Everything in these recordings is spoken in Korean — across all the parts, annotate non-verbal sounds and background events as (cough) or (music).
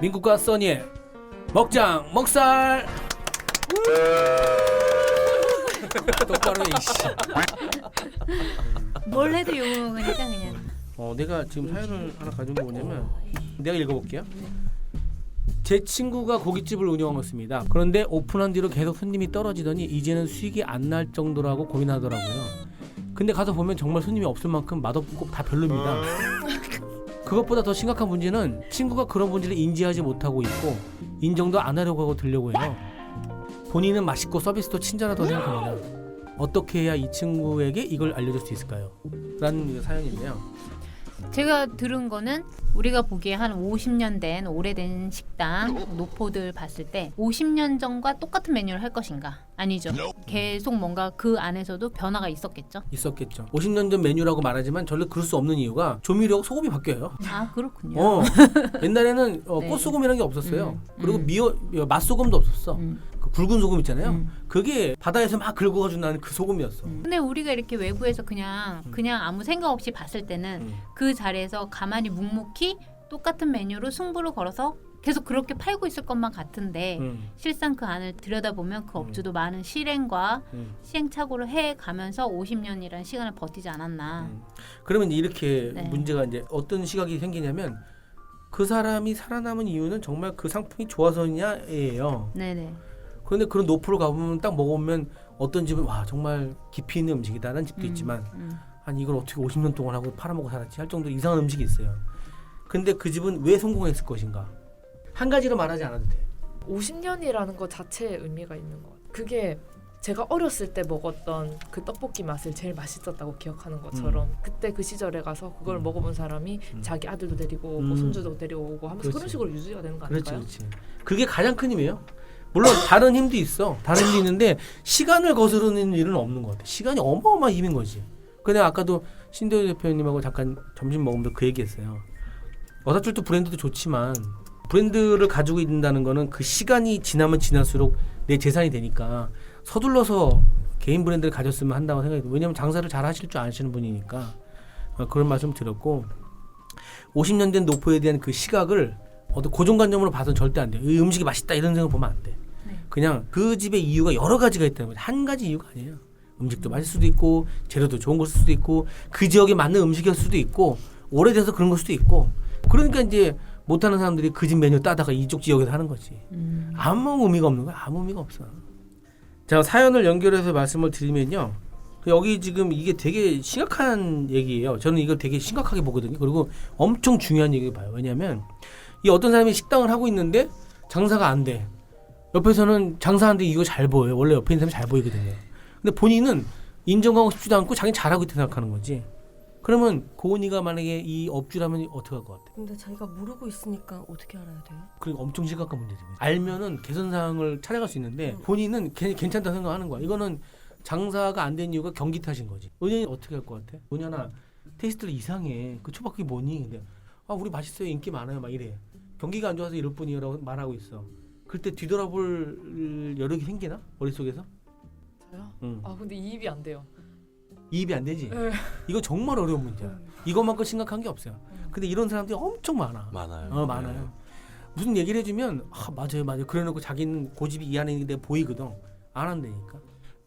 민국과 써니의 먹장 먹살. 똑바로 해 이씨. (laughs) 뭘 해도 욕먹으니까 그냥. 어 내가 지금 사연을 하나 가져온 게 뭐냐면 내가 읽어볼게요. 제 친구가 고깃집을 운영했습니다. 그런데 오픈한 뒤로 계속 손님이 떨어지더니 이제는 수익이 안 날 정도라고 고민하더라고요. 근데 가서 보면 정말 손님이 없을 만큼 맛없고 다 별로입니다 그것보다 더 심각한 문제는 친구가 그런 문제를 인지하지 못하고 있고 인정도 안 하려고 하고 들려고 해요. 본인은 맛있고 서비스도 친절하다고 생각합니다. 어떻게 해야 이 친구에게 이걸 알려줄 수 있을까요? 라는 사연인데요. 제가 들은 거는 우리가 보기에 한 50년 된 오래된 식당 노포들 봤을 때 50년 전과 똑같은 메뉴를 할 것인가? 아니죠. 계속 뭔가 그 안에서도 변화가 있었겠죠. 있었겠죠. 50년 전 메뉴라고 말하지만 절대 그럴 수 없는 이유가 조미료 소금이 바뀌어요. 아 그렇군요. 어, 옛날에는 어, (laughs) 네. 꽃소금이라는 게 없었어요. 음, 그리고 음. 미어 맛소금도 없었어. 음, 그 굵은 소금 있잖아요. 음. 그게 바다에서 막 긁어가지고 나는 그 소금이었어. 음. 근데 우리가 이렇게 외부에서 그냥 그냥 아무 생각 없이 봤을 때는 음. 그 자리에서 가만히 묵묵히 똑같은 메뉴로 승부를 걸어서 계속 그렇게 팔고 있을 것만 같은데 음, 실상 그 안을 들여다보면 그 업주도 많은 실행과 음. 시행착오를 해 가면서 50년이라는 시간을 버티지 않았나. 음. 그러면 이렇게 네. 문제가 이제 어떤 시각이 생기냐면 그 사람이 살아남은 이유는 정말 그 상품이 좋아서냐예요. 네네. 그런데 그런 노프를 가보면 딱 먹어보면 어떤 집은 와 정말 깊이 있는 음식이다라는 집도 음, 있지만 음. 아니 이걸 어떻게 50년 동안 하고 팔아먹고 살았지 할 정도로 이상한 음식이 있어요. 근데 그 집은 왜 성공했을 것인가? 한 가지로 말하지 않아도 돼. 50년이라는 것 자체에 의미가 있는 것. 그게 제가 어렸을 때 먹었던 그 떡볶이 맛을 제일 맛있었다고 기억하는 것처럼 그때 그 시절에 가서 그걸 음. 먹어본 사람이 음. 자기 아들도 데리고 오고 음. 손주도 데리고 오고 하면서 그런 그렇지. 식으로 유지가 되는 거 그렇지, 아닐까요? 그렇지. 그게 가장 큰 힘이에요. 물론 다른 힘도 있어. 다른 힘도 있는데 시간을 거스르는 일은 없는 것 같아. 시간이 어마어마한 힘인 거지. 근데 아까도 신도희 대표님하고 잠깐 점심 먹으면서 그 얘기했어요. 어사줄도 브랜드도 좋지만 브랜드를 가지고 있는다는 거는 그 시간이 지나면 지날수록 내 재산이 되니까 서둘러서 개인 브랜드를 가졌으면 한다고 생각이 돼요. 왜냐면 장사를 잘 하실 줄 아시는 분이니까 어, 그런 말씀 드렸고 50년 된 노포에 대한 그 시각을 어떤 고정관념으로 봐서는 절대 안 돼요. 이 음식이 맛있다 이런 생각 보면 안 돼. 네. 그냥 그 집의 이유가 여러 가지가 있다는 거죠. 한 가지 이유가 아니에요. 음식도 맛있을 수도 있고 재료도 좋은 것일 수도 있고 그 지역에 맞는 음식이었을 수도 있고 오래돼서 그런 걸 수도 있고 그러니까 이제 못하는 사람들이 그 집 메뉴 따다가 이쪽 지역에서 하는 거지. 음. 아무 의미가 없는 거야. 아무 의미가 없어. 자 사연을 연결해서 말씀을 드리면요. 그 여기 지금 이게 되게 심각한 얘기예요. 저는 이걸 되게 심각하게 보거든요. 그리고 엄청 중요한 얘기를 봐요. 왜냐하면 이 어떤 사람이 식당을 하고 있는데 장사가 안 돼. 옆에서는 장사하는데 이거 잘 보여요. 원래 옆에 있는 사람이 잘 보이거든요. 근데 본인은 인정하고 싶지도 않고 자기 잘하고 있다 생각하는 거지. 그러면 고은이가 만약에 이 업주라면 어떻게 할 것 같아? 근데 자기가 모르고 있으니까 어떻게 알아야 돼요? 그리고 엄청 심각한 문제죠. 알면은 개선 사항을 찾아갈 수 있는데 음. 본인은 괜- 괜찮다 생각하는 거야. 이거는 장사가 안 된 이유가 경기 탓인 거지. 은현이 어떻게 할 것 같아? 은현아 테이스트를 이상해. 그 초밥이 뭐니? 근데 아 우리 맛있어요. 인기 많아요. 막 이래. 경기가 안 좋아서 이럴 뿐이라고 말하고 있어. 그때 뒤돌아볼 여력이 생기나 머릿속에서? 저요? 응. 아 근데 이입이 안 돼요. 이입이 안 되지. 네. 이거 정말 어려운 문제야. 이것만큼 심각한 게 없어요. 근데 이런 사람들이 엄청 많아. 많아요. 어 많아요. 무슨 얘기를 해주면 아 맞아요 맞아요. 그래놓고 자기는 고집이 이 안에 있는데 보이거든. 안 한다니까.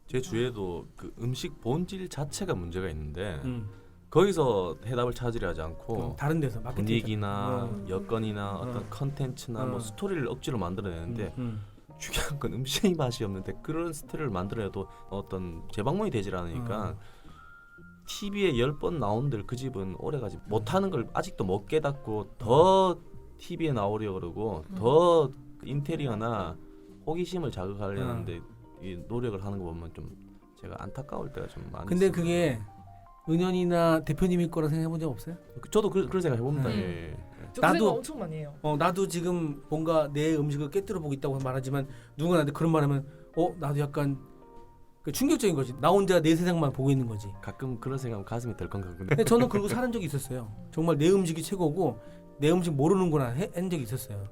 제 주위에도 그 음식 본질 자체가 문제가 있는데 음. 거기서 해답을 찾으려 하지 않고 어, 다른 데서 마케팅 분위기나 어. 여건이나 어. 어떤 컨텐츠나 어. 뭐 스토리를 억지로 만들어내는데 음, 중요한 건 음식이 맛이 없는데 그런 스토리를 만들어도 어떤 재방문이 되질 않으니까 어. TV에 열 번 나온들 그 집은 오래가지 못하는 걸 아직도 못 깨닫고 더 TV에 나오려 그러고 음. 더그 인테리어나 호기심을 어. 자극하려는데 이 노력을 하는 거 보면 좀 제가 안타까울 때가 좀 많아요. 근데 그게 은연이나 대표님일 거라 생각해 본 적 없어요? 저도 그, 그런 생각 해봅니다. 음. 예. 저 나도- 그 생각 엄청 많이 해요. 어 나도 지금 뭔가 내 음식을 깨뜨려 보고 있다고 말하지만 누군가 나한테 그런 말하면 어 나도 약간 그 충격적인 거지. 나 혼자 내 세상만 보고 있는 거지. 가끔 그런 생각하면 가슴이 덜컹거리는데 근데 저는 그러고 살은 적이 있었어요. 정말 내 음식이 최고고 내 음식 모르는구나 해- 한 적이 있었어요.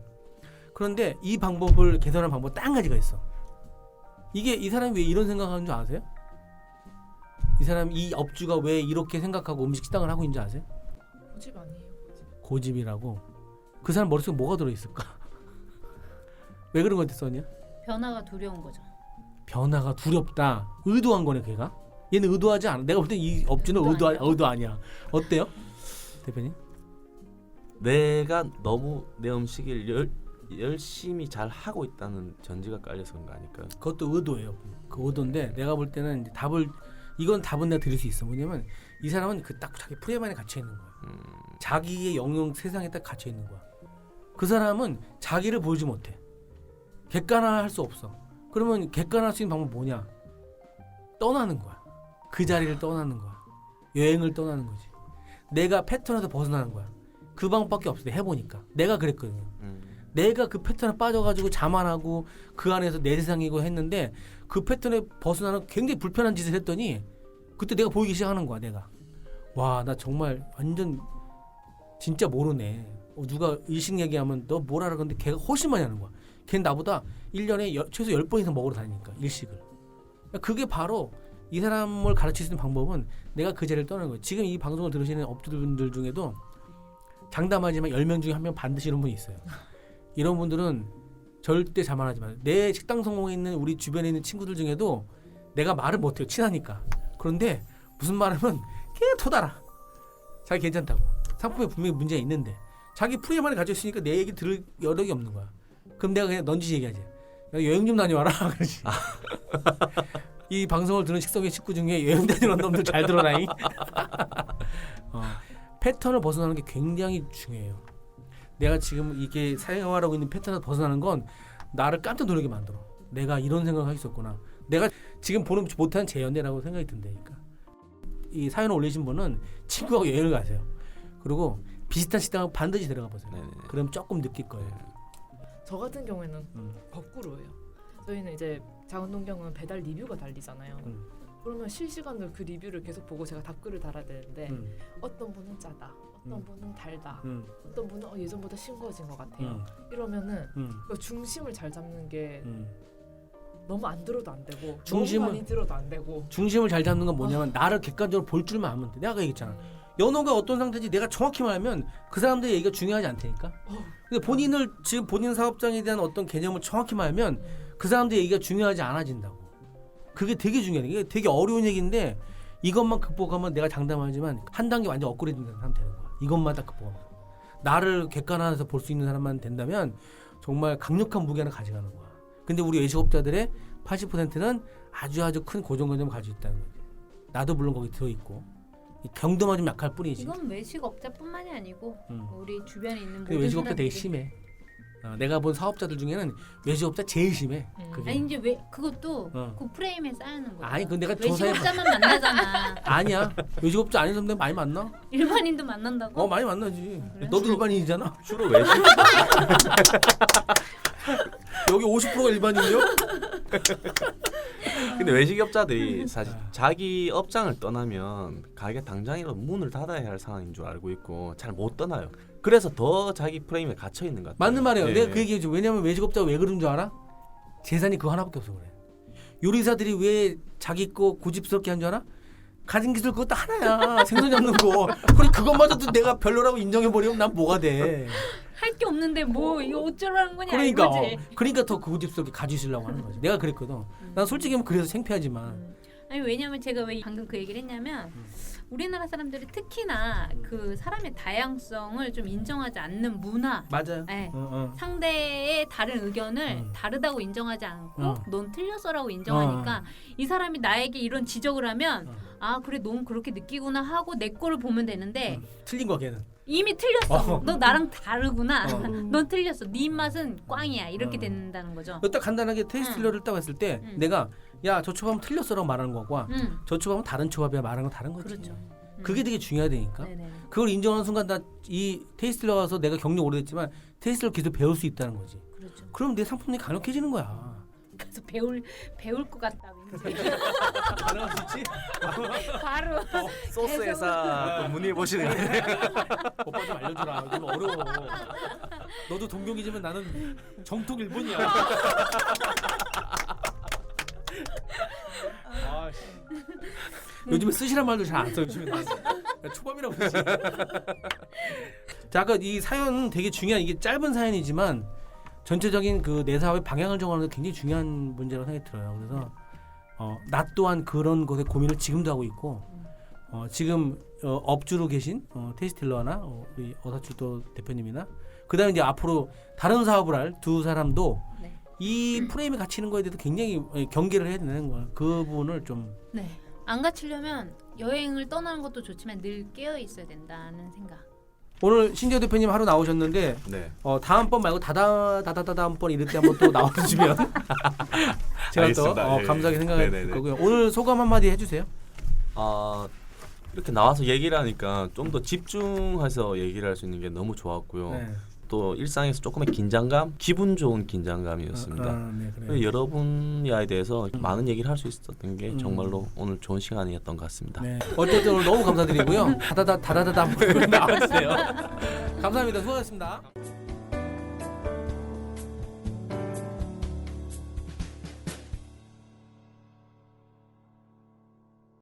그런데 이 방법을 개선한 방법 딱 한 가지가 있어. 이게 이 사람이 왜 이런 생각하는 줄 아세요? 이 사람 이 업주가 왜 이렇게 생각하고 음식 식당을 하고 있는지 아세요? 고집 아니에요. 고집. 고집이라고. 그 사람 머릿속에 뭐가 들어 있을까? (laughs) 왜 그런 거 썼냐? 변화가 두려운 거죠. 변화가 두렵다. 의도한 거네 걔가. 얘는 의도하지 않아. 내가 볼 때 이 업주는 의도 의도 아니야. 의도 아니야. 어때요, 대표님? 내가 너무 내 음식을 열, 열심히 잘 하고 있다는 전제가 깔려서 그런 거 아닐까요? 그것도 의도예요. 그 의도인데 내가 볼 때는 이제 답을 이건 답은 내가 드릴 수 있어. 뭐냐면 이 사람은 그 딱 자기 프레임 안에 갇혀 있는 거야. 음, 자기의 영역 세상에 딱 갇혀 있는 거야. 그 사람은 자기를 보여주지 못해. 객관화할 수 없어. 그러면 객관화할 수 있는 방법 뭐냐? 떠나는 거야. 그 자리를 떠나는 거야. 여행을 떠나는 거지. 내가 패턴에서 벗어나는 거야. 그 방법밖에 없어. 해보니까. 내가 그랬거든요. 음. 내가 그 패턴에 빠져가지고 자만하고 그 안에서 내 세상이고 했는데 그 패턴에 벗어나는 굉장히 불편한 짓을 했더니 그때 내가 보이기 시작하는 거야 내가. 와 나 정말 완전 진짜 모르네. 어, 누가 일식 얘기하면 너 뭘 알아? 근데 걔가 훨씬 많이 하는 거야. 걔는 나보다 1년에 여- 최소 10번 이상 먹으러 다니니까 일식을. 그게 바로 이 사람을 가르칠 수 있는 방법은 내가 그 자리를 떠나는 거예요 지금 이 방송을 들으시는 업주분들 중에도 장담하지만 10명 중에 한 명 반드시 이런 분이 있어요 이런 분들은 절대 자만하지 마요. 내 식당 성공에 있는 우리 주변에 있는 친구들 중에도 내가 말을 못해요. 친하니까. 그런데 무슨 말하면 계속 달아. 자기 괜찮다고. 상품에 분명히 문제가 있는데 자기 프레임만에 가져 있으니까 내 얘기 들을 여력이 없는 거야. 그럼 내가 그냥 넌지 얘기하지. 야, 여행 좀 다녀와라. (laughs) 그러지. 이 방송을 듣는 식성의 식구 중에 여행 다니는 놈들 잘 들어라잉. (laughs) 어, 패턴을 벗어나는 게 굉장히 중요해요. 내가 지금 이게 사용하라고 있는 패턴에서 벗어나는 건 나를 깜짝 놀라게 만들어. 내가 이런 생각을 했었구나. 내가 지금 보는 못한 제 연애라고 생각이 든다니까. 이 사연을 올리신 분은 친구하고 여행을 가세요. 그리고 비슷한 식당을 반드시 들어가 보세요. 네네. 그럼 조금 느낄 거예요. 저 같은 경우에는 음. 거꾸로예요. 저희는 이제 장원동경은 배달 리뷰가 달리잖아요. 음. 그러면 실시간으로 그 리뷰를 계속 보고 제가 답글을 달아야 되는데 음. 어떤 분은 짜다, 어떤 음. 분은 달다, 음. 어떤 분은 어, 예전보다 싱거워진 것 같아요. 음. 이러면은 음. 그 중심을 잘 잡는 게 음. 너무 안 들어도 안 되고 중심은- 너무 많이 들어도 안 되고 중심을 잘 잡는 건 뭐냐면 나를 객관적으로 볼 줄만 알면 돼. 내가 아까 얘기했잖아. 음, 연호가 어떤 상태인지 내가 정확히 말하면 그 사람들의 얘기가 중요하지 않다니까. 어, 근데 본인을 지금 본인 사업장에 대한 어떤 개념을 정확히 말하면 음, 그 사람들의 얘기가 중요하지 않아진다고. 그게 되게 중요해. 이게 되게 어려운 얘기인데 이것만 극복하면 내가 장담하지만 한 단계 완전 업그레이드 되는 사람 되는 거야. 이것만 딱 극복하면. 나를 객관화해서 볼 수 있는 사람만 된다면 정말 강력한 하나 가져가는 거야. 근데 우리 외식업자들의 80%는 아주 아주 큰 고정관념을 가지고 있다는 거지. 나도 물론 거기 들어있고 이 경도만 좀 약할 뿐이지. 이건 외식업자뿐만이 아니고 음. 우리 주변에 있는 모든 외식업자 되게. 심해. 어, 내가 본 사업자들 중에는 외식업자 제일 심해. 음. 그게. 아니 이제 왜 그것도 어. 그 프레임에 쌓이는 거야. 아니, 근데 내가 조사해- 외식업자만 만나잖아. (laughs) 아니야. 외식업자 아닌 사람들 많이 만나? 일반인도 만난다고? 어 많이 만나지. 아, 그래? 너도 일반인이잖아. 주로 외식 (laughs) 여기 50%가 일반인이요? (laughs) 근데 외식업자들이 사실 아. 자기 업장을 떠나면 가게 당장이라도 문을 닫아야 할 상황인 줄 알고 있고 잘 못 떠나요. 그래서 더 자기 프레임에 갇혀 있는 것 같아요. 맞는 말이에요. 예, 내가 예. 그 얘기해 줘. 왜냐면 외식업자가 왜 그런 줄 알아? 재산이 그거 하나밖에 없어 그래. 요리사들이 왜 자기 거 고집스럽게 한 줄 알아? 가진 기술 그것도 하나야. 생선 잡는 거. 그래 그것마저도 내가 별로라고 인정해 버리면 난 뭐가 돼. 할 게 없는데 뭐 이거 어쩌라는 거냐 그러니까 이거지. 어, 그러니까 더 고집스럽게 가지시려고 하는 거지. 내가 그랬거든. 난 솔직히 하면 그래서 창피하지만 음. 아니 왜냐면 제가 왜 방금 그 얘기를 했냐면 우리나라 사람들이 특히나 그 사람의 다양성을 좀 인정하지 않는 문화 맞아요. 네. 어, 어. 상대의 다른 의견을 음. 다르다고 인정하지 않고 어. 넌 틀렸어라고 인정하니까 이 사람이 나에게 이런 지적을 하면 어. 아 그래 넌 그렇게 느끼구나 하고 내 거를 보면 되는데 음, 틀린 거야 걔는. 이미 틀렸어 어. 너 나랑 다르구나 어. (laughs) 넌 틀렸어 네 입맛은 꽝이야 이렇게 어. 된다는 거죠 이거 딱 간단하게 테이스트러를 딱 했을 때 음. 내가 야 저 초밥은 틀렸어라고 말하는 거과 음저 초밥은 다른 초밥이야 말하는 건 다른 거지. 그렇죠 음. 그게 되게 중요하다니까. 네네 그걸 인정하는 순간 나 이 테이스트러 가서 내가 경력 오래됐지만 테이스트러 계속 배울 수 있다는 거지. 그렇죠 그럼 내 상품이 강력해지는 거야. 그래서 배울 배울 것 같다 있지? 바로 소스 회사 또 문의해 보시는 거? 오빠 좀 알려주라. 좀 어려워. 너도 동경이지만 나는 정통 일본이야. (laughs) 아, 씨. 요즘에 쓰시란 말도 잘 안 써. 요즘에 나 초밥이라고 쓰지. 자, 아까 이 사연은 되게 중요한 이게 짧은 사연이지만 전체적인 그 내 사업의 방향을 정하는 게 굉장히 중요한 문제라고 생각이 들어요. 그래서 어, 나 또한 그런 것에 고민을 지금도 하고 있고 어, 지금 어, 업주로 계신 어, 테스틸러나 어, 우리 어사출도 대표님이나 그다음에 이제 앞으로 다른 사업을 할 두 사람도 네. 이 프레임에 갇히는 거에 대해서 굉장히 어, 경계를 해야 되는 거야. 그 부분을 좀 네. 안 갇히려면 여행을 떠나는 것도 좋지만 늘 깨어 있어야 된다는 생각. 오늘 신재 대표님 하루 나오셨는데 네. 어, 다음 번 말고 다다 다다다 다음 번 이럴 때 한번 또 나와주시면 (laughs) 제가 또 알겠습니다. 어, 예, 감사하게 예. 생각할 네네네. 거고요. 오늘 소감 한마디 해주세요. 아 이렇게 나와서 얘기를 하니까 좀 더 집중해서 얘기를 할 수 있는 게 너무 좋았고요. 네. 또 일상에서 조금의 긴장감, 기분 좋은 긴장감이었습니다. 아, 네, 그래요. 그리고 여러 분야에 대해서 많은 얘기를 할 수 있었던 게 음. 정말로 오늘 좋은 시간이었던 것 같습니다. 네. 어쨌든 오늘 너무 감사드리고요. 다다다 다다다다 한번 (laughs) 나왔어요. 감사합니다. 수고하셨습니다.